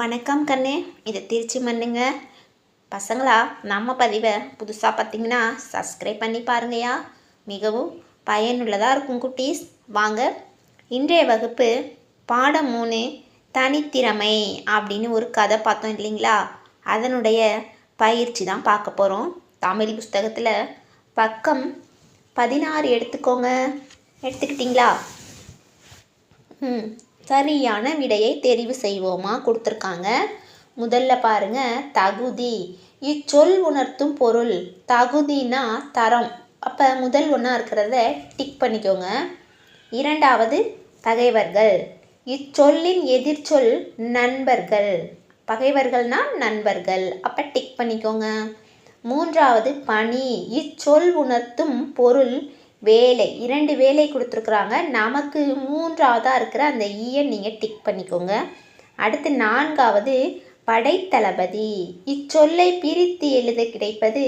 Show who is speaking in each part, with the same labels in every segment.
Speaker 1: வணக்கம் கண்ணு. இது திருச்சி மண்ணுங்க. பசங்களா நம்ம பதிவை புதுசாக பார்த்தீங்கன்னா சப்ஸ்கிரைப் பண்ணி பாருங்கயா மிகவும் பயனுள்ளதாக இருக்கும் குட்டீஸ். வாங்க இன்றைய வகுப்பு பாடம் மூணு தனித்திறமை அப்படின்னு ஒரு கதை பார்த்தோம் இல்லைங்களா? அதனுடைய பயிற்சி தான் பார்க்க போகிறோம் தமிழ் புஸ்தகத்தில் பக்கம் பதினாறு எடுத்துக்கோங்க. எடுத்துக்கிட்டிங்களா? ம். சரியான விடையை தெரிவு செய்வோமா? கொடுத்துருக்காங்க. முதல்ல பாருங்க. தகுதி. இச்சொல் உணர்த்தும் பொருள். தகுதினா தரம். அப்போ முதல் ஒன்றா இருக்கிறத டிக் பண்ணிக்கோங்க. இரண்டாவது பகைவர்கள் இச்சொல்லின் எதிர்ச்சொல் நண்பர்கள். பகைவர்கள்னா நண்பர்கள். அப்போ டிக் பண்ணிக்கோங்க. மூன்றாவது பணி. இச்சொல் உணர்த்தும் பொருள் வேலை இரண்டு வேலை கொடுத்துருக்குறாங்க. நமக்கு மூன்றாவதாக இருக்கிற அந்த ஈயை நீங்கள் டிக் பண்ணிக்கோங்க. அடுத்து நான்காவது படைத்தளபதி. இச்சொல்லை பிரித்து எழுத கிடைப்பது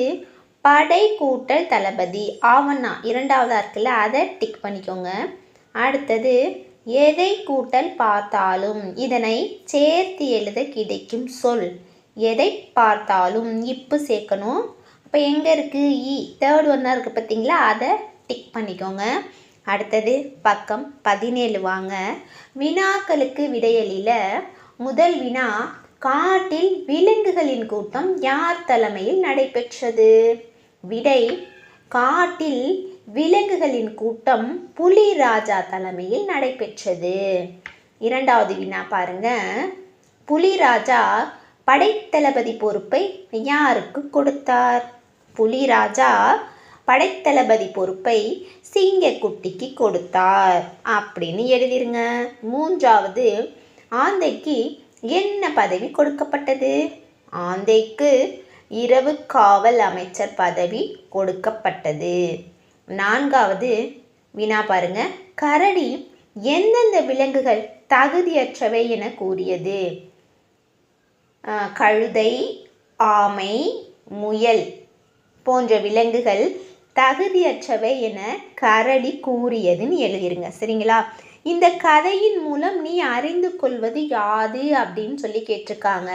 Speaker 1: படை கூட்டல் தளபதி. ஆவண்ணா இரண்டாவதாக இருக்குல்ல அதை டிக் பண்ணிக்கோங்க. அடுத்தது எதை கூட்டல் பார்த்தாலும்? இதனை சேர்த்து எழுத கிடைக்கும் சொல். எதை பார்த்தாலும்? இப்பு சேர்க்கணும். அப்போ எங்கே இருக்குது இ தேர்ட் ஒன்னாக இருக்குது பார்த்தீங்களா அதை டிக் பண்ணிக்கோங்க. அடுத்தது பக்கம் பதினேழு வாங்க. வினாக்களுக்கு விடையளில முதல் வினா காட்டில் விலங்குகளின் கூட்டம் யார் தலைமையில் நடைபெற்றது? விடை காட்டில் விலங்குகளின் கூட்டம் புலி ராஜா தலைமையில் நடைபெற்றது. இரண்டாவது வினா பாருங்க. புலிராஜா படைத்தளபதி பொறுப்பை யாருக்கு கொடுத்தார்? புலிராஜா படைத்தளபதி பொறுப்பை சிங்கக்குட்டிக்கு கொடுத்தார். அப்படின்னு எழுதிருங்க. மூன்றாவது ஆந்தைக்கு என்ன பதவி கொடுக்கப்பட்டது? ஆந்தைக்கு இரவு காவல் அமைச்சர் பதவி கொடுக்கப்பட்டது. நான்காவது வினா பாருங்க. கரடி எந்தெந்த விலங்குகள் தகுதியற்றவை என கூறியது? கழுதை ஆமை முயல் போன்ற விலங்குகள் தகுதியற்றவை என கரடி கூறியதுன்னு எழுதிருங்க. சரிங்களா? இந்த கதையின் மூலம் நீ அறிந்து கொள்வது யாது அப்படின்னு சொல்லி கேட்டிருக்காங்க.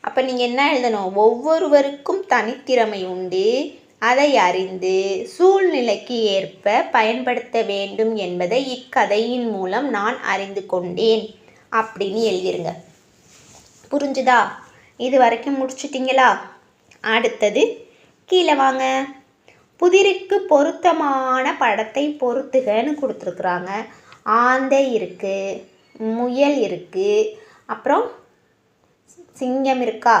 Speaker 1: அப்போ நீங்கள் என்ன எழுதணும்? ஒவ்வொருவருக்கும் தனித்திறமை உண்டு. அதை அறிந்து சூழ்நிலைக்கு ஏற்ப பயன்படுத்த வேண்டும் என்பதை இக்கதையின் மூலம் நான் அறிந்து கொண்டேன் அப்படின்னு எழுதிருங்க. புரிஞ்சுதா? இது வரைக்கும் முடிச்சிட்டிங்களா? அடுத்தது கீழே வாங்க. புதிருக்கு பொருத்தமான படத்தை பொறுத்துகன்னு கொடுத்துருக்குறாங்க. ஆந்தை இருக்குது முயல் இருக்குது அப்புறம் சிங்கம் இருக்கா?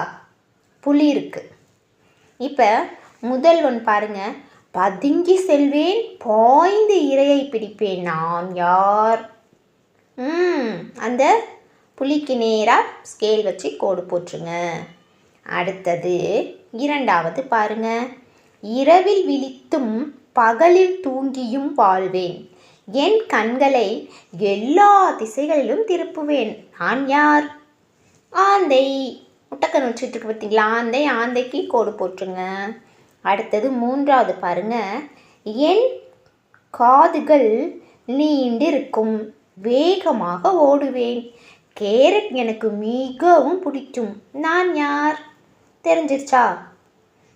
Speaker 1: புலி இருக்குது இப்போ முதல் ஒன் பாருங்க. பதுங்கி செல்வேன் பாய்ந்து இரையை பிடிப்பேன் நான் யார்? ம் அந்த புலிக்கு நேராக ஸ்கேல் வச்சு கோடு போட்டுருங்க. அடுத்தது இரண்டாவது பாருங்கள் இரவில் விழித்தும் பகலில் தூங்கியும் வாழ்வேன். என் கண்களை எல்லா திசைகளிலும் திருப்புவேன். நான் யார்? ஆந்தை. முட்டக்கன் வச்சுட்டு பார்த்தீங்களா? ஆந்தை ஆந்தைக்கு கோடு போட்டுருங்க. அடுத்தது மூன்றாவது பாருங்க. என் காதுகள் நீண்டிருக்கும். வேகமாக ஓடுவேன். கேரட் எனக்கு மிகவும் பிடிக்கும். நான் யார்? தெரிஞ்சிருச்சா?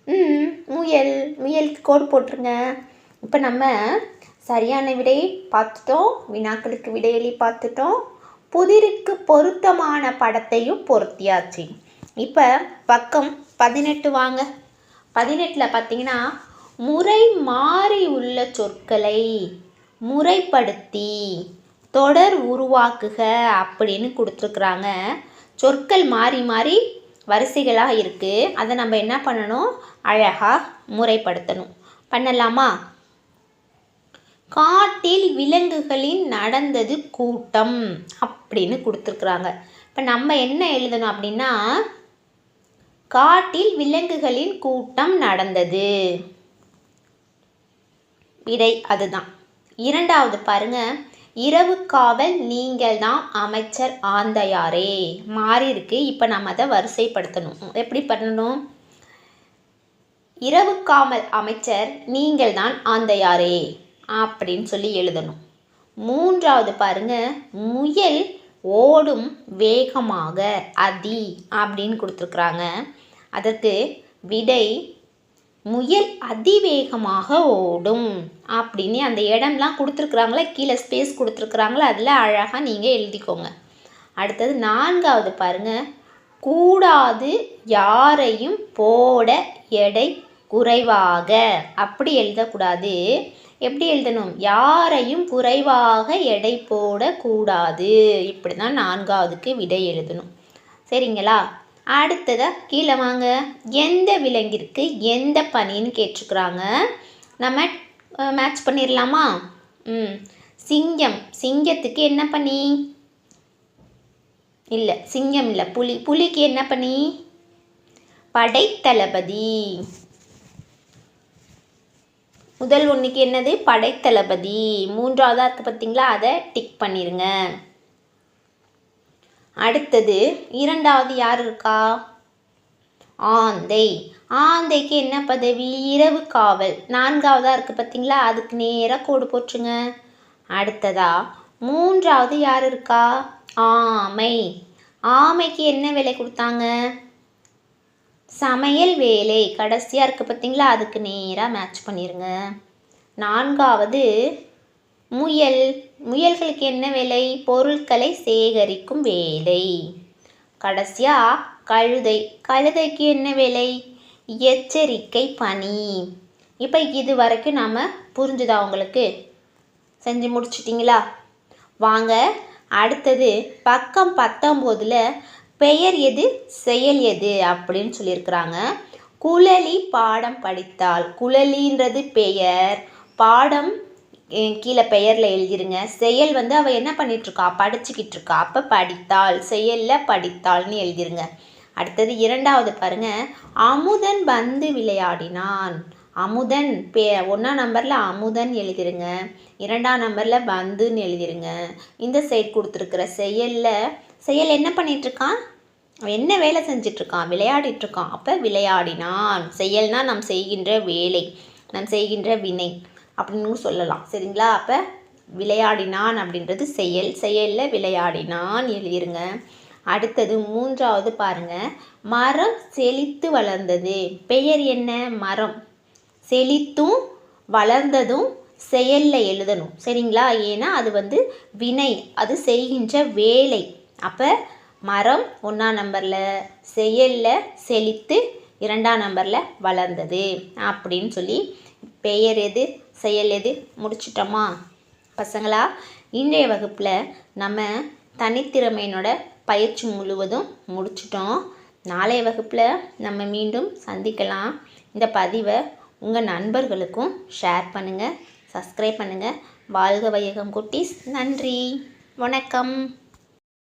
Speaker 1: ம் முயல் முயலுக்கு கோடு போட்டுருங்க. இப்போ நம்ம சரியான விடை பார்த்துட்டோம். வினாக்களுக்கு விடையளி பார்த்துட்டோம். புதிருக்கு பொருத்தமான படத்தையும் பொருத்தியாச்சு. இப்போ பக்கம் பதினெட்டு வாங்க. பதினெட்டில் பார்த்தீங்கன்னா முறை மாறி உள்ள சொற்களை முறைப்படுத்தி தொடர் உருவாக்குக அப்படின்னு கொடுத்துருக்குறாங்க. சொற்கள் மாறி மாறி வரிசைகளாக இருக்குது அதை நம்ம என்ன பண்ணணும்? அழகாக முறைப்படுத்தணும். பண்ணலாமா? காட்டில் விலங்குகளின் நடந்தது கூட்டம் அப்படின்னு கொடுத்துருக்குறாங்க. இப்போ நம்ம என்ன எழுதணும் அப்படின்னா காட்டில் விலங்குகளின் கூட்டம் நடந்தது. விடை அதுதான். இரண்டாவது பாருங்க. இரவு காவல் நீங்கள் தான் அமைச்சர் ஆந்தையாரே. மாறி இருக்கு இப்போ நம்ம அதை வரிசைப்படுத்தணும். எப்படி பண்ணணும்? இரவு காவல் அமைச்சர் நீங்கள் தான் ஆந்தையாரே அப்படின்னு சொல்லி எழுதணும். மூன்றாவது பாருங்க. முயல் ஓடும் வேகமாக அதி அப்படின்னு கொடுத்துருக்குறாங்க. அதற்கு விடை முயல் அதிவேகமாக ஓடும். அப்படின்னு அந்த இடம்லாம் கொடுத்துருக்குறாங்களே கீழே ஸ்பேஸ் கொடுத்துருக்குறாங்களே அதில் அழகாக நீங்கள் எழுதிக்கோங்க. அடுத்தது நான்காவது பாருங்கள் கூடாது யாரையும் போட எடை குறைவாக. அப்படி எழுதக்கூடாது. எப்படி எழுதணும்? யாரையும் குறைவாக எடை போடக்கூடாது. இப்படி தான் நான்காவதுக்கு விடை எழுதணும். சரிங்களா? அடுத்ததாக கீழே வாங்க. எந்த விலங்கிற்கு எந்த பனின்னு கேட்டிருக்குறாங்க. நம்ம மேட்ச் பண்ணிடலாமா ம். சிங்கம். சிங்கத்துக்கு என்ன பண்ணி இல்லை சிங்கம் இல்லை. புலி. புலிக்கு என்ன பண்ணி படைத்தளபதி. முதல் ஒன்றுக்கு என்னது? படைத்தளபதி. மூன்றாவதாக இருக்குது பார்த்தீங்களா அதை டிக் பண்ணிடுங்க அடுத்தது இரண்டாவது யார் இருக்கா? ஆந்தை. ஆந்தைக்கு என்ன பதவி? இரவு காவல். நான்காவதாக இருக்குது பார்த்தீங்களா அதுக்கு நேராக கோடு போட்டுருங்க. அடுத்ததா மூன்றாவது யார் இருக்கா? ஆமை. ஆமைக்கு என்ன வேலை கொடுத்தாங்க? சமையல் வேலை. கடைசியாக இருக்குது பார்த்தீங்களா அதுக்கு நேராக மேட்ச் பண்ணிடுங்க நான்காவது முயல் முயல்களுக்கு என்ன வேலை? பொருட்களை சேகரிக்கும் வேலை. கடைசியாக கழுதை. கழுதைக்கு என்ன வேலை? எச்சரிக்கை பணி. இப்போ இது வரைக்கும் நாம் புரிஞ்சுதா உங்களுக்கு? செஞ்சு முடிச்சிட்டிங்களா? வாங்க அடுத்தது பக்கம் பத்தொம்போதில் பெயர் எது? செயல் எது? அப்படின்னு சொல்லியிருக்கிறாங்க. குழலி பாடம் படித்தால் குழலின்றது பெயர். பாடம் கீழே பெயரில் எழுதிருங்க. செயல் வந்து அவள் என்ன பண்ணிகிட்ருக்கா படிச்சுக்கிட்டு இருக்கா அப்போ படித்தாள். செயலில் படித்தாள்னு எழுதிருங்க. அடுத்தது இரண்டாவது பாருங்க. அமுதன் வந்து விளையாடினான். அமுதன் பே ஒன்றாம் நம்பரில் அமுதன் எழுதிருங்க. இரண்டாம் நம்பரில் வந்துன்னு எழுதிருங்க. இந்த சைட் கொடுத்துருக்குற செயலில் செயல் என்ன பண்ணிகிட்ருக்கான் என்ன வேலை செஞ்சிட்ருக்கான் விளையாடிட்டுருக்கான் அப்போ விளையாடினான். செயல்னால் நாம் செய்கின்ற வேலை நாம் செய்கின்ற வினை. அப்படின்னு சொல்லலாம். சரிங்களா? அப்போ விளையாடினான் அப்படின்றது செயல். செயலில் விளையாடினான். எழுதிருங்க அடுத்தது மூன்றாவது பாருங்க. மரம் செழித்து வளர்ந்தது. பெயர் என்ன? மரம். செழித்தும் வளர்ந்ததும் செயலில் எழுதணும். சரிங்களா? ஏன்னா அது வந்து வினை. அது செய்கின்ற வேலை. அப்போ மரம் ஒன்றாம் நம்பரில் செயலில் செழித்து இரண்டாம் நம்பரில் வளர்ந்தது. அப்படின்னு சொல்லி பெயர் எது? செயல் எது? முடிச்சிட்டோமா? பசங்களா இன்றைய வகுப்பில் நம்ம தனித்திறமையினோட பயிற்சி முழுவதும் முடிச்சிட்டோம். நாளைய வகுப்பில் நம்ம மீண்டும் சந்திக்கலாம். இந்த பதிவை உங்கள் நண்பர்களுக்கும் ஷேர் பண்ணுங்கள் சப்ஸ்கிரைப் பண்ணுங்கள் வாழ்க வையகம் குட்டீஸ் நன்றி. வணக்கம்.